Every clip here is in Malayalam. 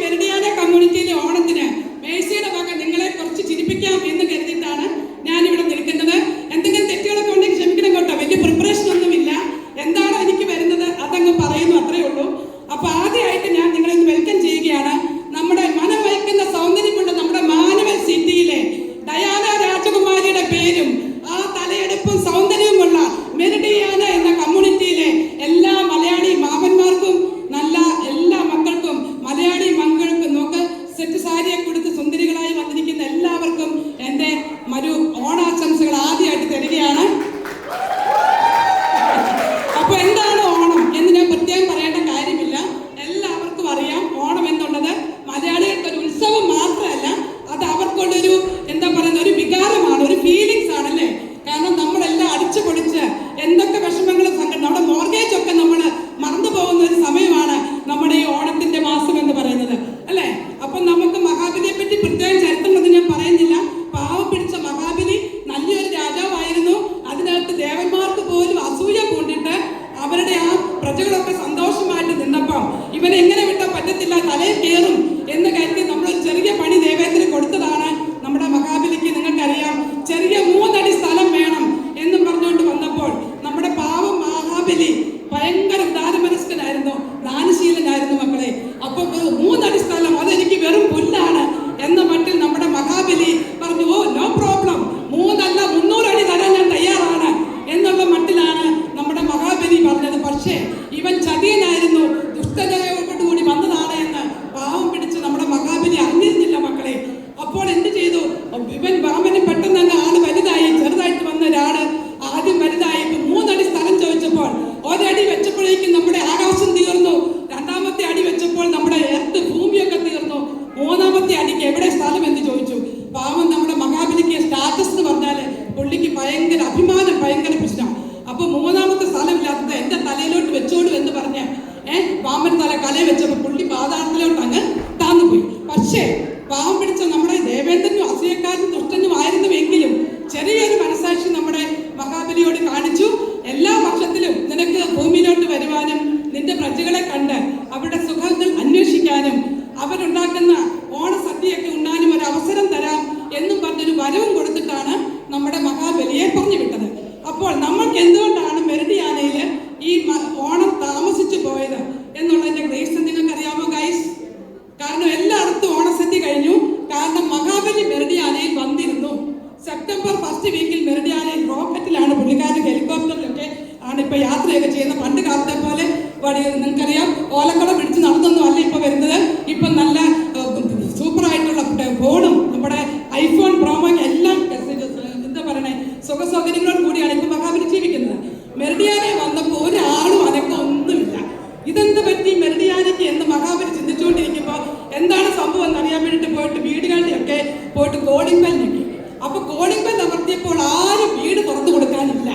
മെറിഡിയാന കമ്മ്യൂണിറ്റിയിലെ ഓണം ഏഹ് പാമ്പിന് തല കലയെ വെച്ചപ്പോൾ പുള്ളി പാതാളത്തിലോട്ട് അങ്ങ് താന്നുപോയി. പക്ഷേ പാമ്പിടിച്ച നമ്മുടെ ദേവേന്ദ്രനും അസൂയക്കാരനും പരിപാടി നിങ്ങൾക്കറിയാം. ഓലക്കട പിടിച്ച് നടത്തുന്നു അല്ല ഇപ്പൊ വരുന്നത്. ഇപ്പൊ നല്ല സൂപ്പർ ആയിട്ടുള്ള ഫോണും നമ്മുടെ ഐഫോൺ പ്രോമോ എല്ലാം എന്താ പറയണേ സുഖ സൗകര്യങ്ങളോട് കൂടിയാണ് ഇപ്പൊ മഹാബലി ജീവിക്കുന്നത്. മെറിഡിയാനെ വന്നപ്പോൾ ഒരാളും അതൊക്കെ ഒന്നുമില്ല. ഇതെന്ത് പറ്റി? മെറിഡിയാനയ്ക്ക് എന്ന് മഹാബലി ചിന്തിച്ചുകൊണ്ടിരിക്കുമ്പോൾ എന്താണ് സംഭവം എന്ന് അറിയാൻ വേണ്ടിട്ട് പോയിട്ട് വീടുകളിലൊക്കെ പോയിട്ട് കോളിംഗ് ബെൽ ഞെക്കി. അപ്പൊ കോളിംഗ് ബെൽ അമർത്തിയപ്പോൾ ആരും വീട് തുറന്നു കൊടുക്കാനില്ല.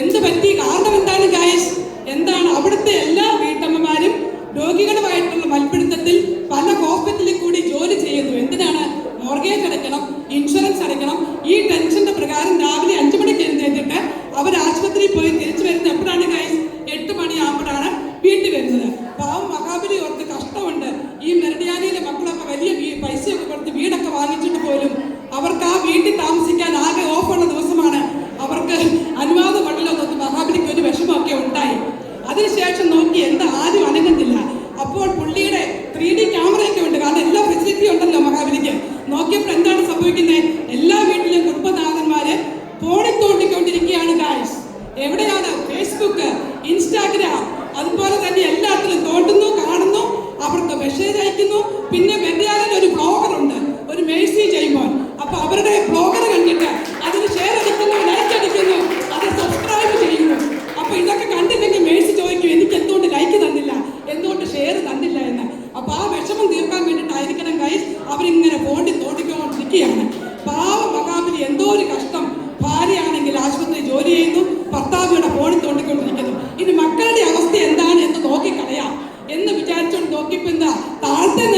എന്ത് പറ്റി? കാരണം എന്താണ് ഗായസ്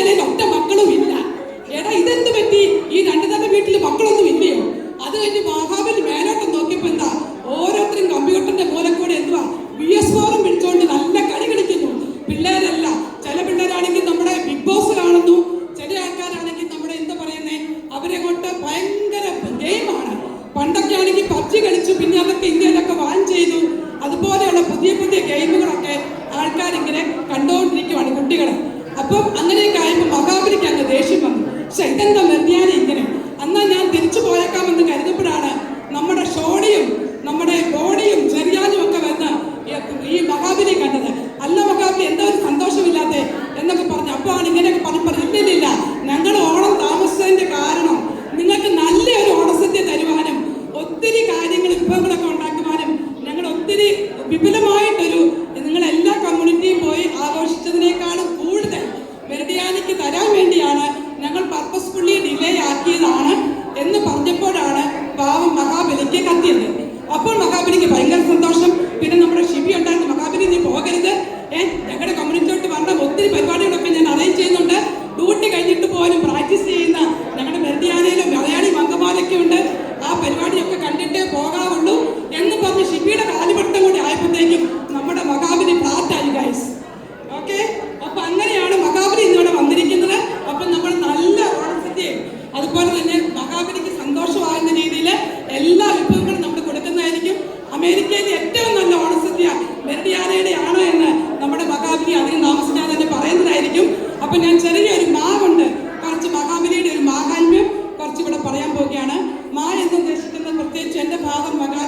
tienen a usted അപ്പോൾ മഹാബലിക്ക് ഭയങ്കര സന്തോഷം. പിന്നെ നമ്മുടെ ഷിബി ഉണ്ടായിരുന്നു. மதத்தைச் சேர்ந்த பாகம் மகள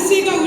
see the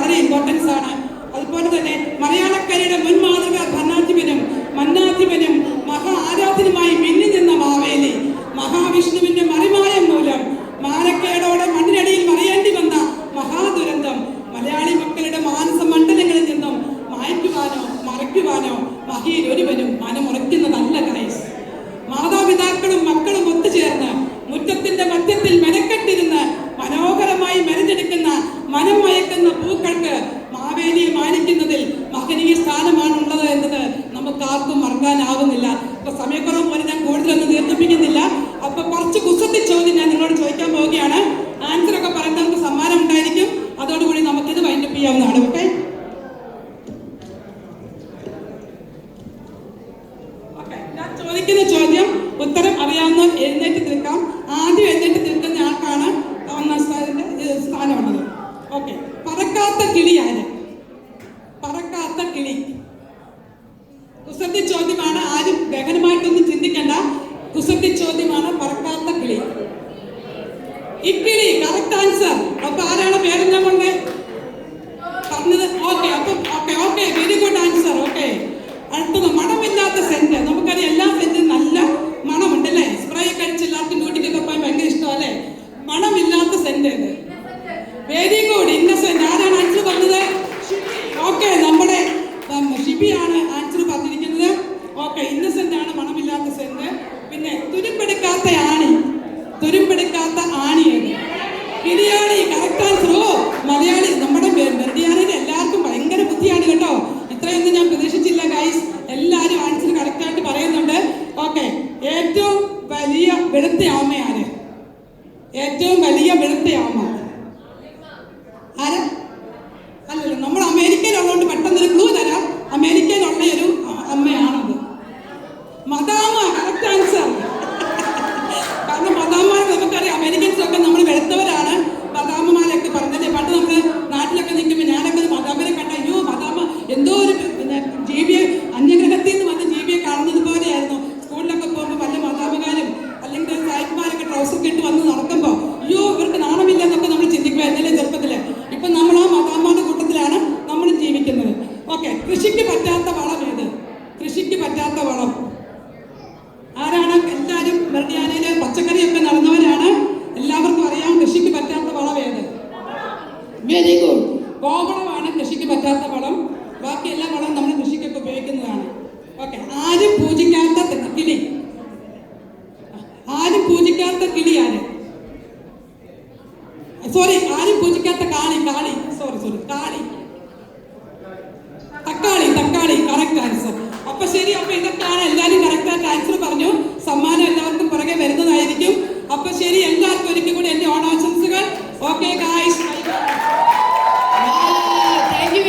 വളരെ ഇമ്പോർട്ടൻസ് ആണ്. അതുപോലെ തന്നെ മലയാളക്കരയുടെ മുൻ മാതൃക ഭരണാധിപനും മന്നാധിപനും മഹാ ആരാധനുമായി മിന്നി നിന്ന മാവേലി മഹാവിഷ്ണുവിന്റെ ചെയ്യാവുന്നതാണ് They. സോറി ആരും പൂജിക്കാത്ത കാളി കാളി. Sorry sorry Kali. തക്കാളി തക്കാളി കറക്റ്റ് ആൻസർ അപ്പൊ ശരി അപ്പൊ ഇതൊക്കെയാണ് എല്ലാവരും കറക്റ്റ് ആയിട്ട് ആൻസർ പറഞ്ഞു. സമ്മാനം എല്ലാവർക്കും പുറകെ വരുന്നതായിരിക്കും. അപ്പൊ ശരി എല്ലാവർക്കും ഒരിക്കൽ കൂടി എന്റെ ഓണാശംസകൾ ഓക്കെ താങ്ക് യു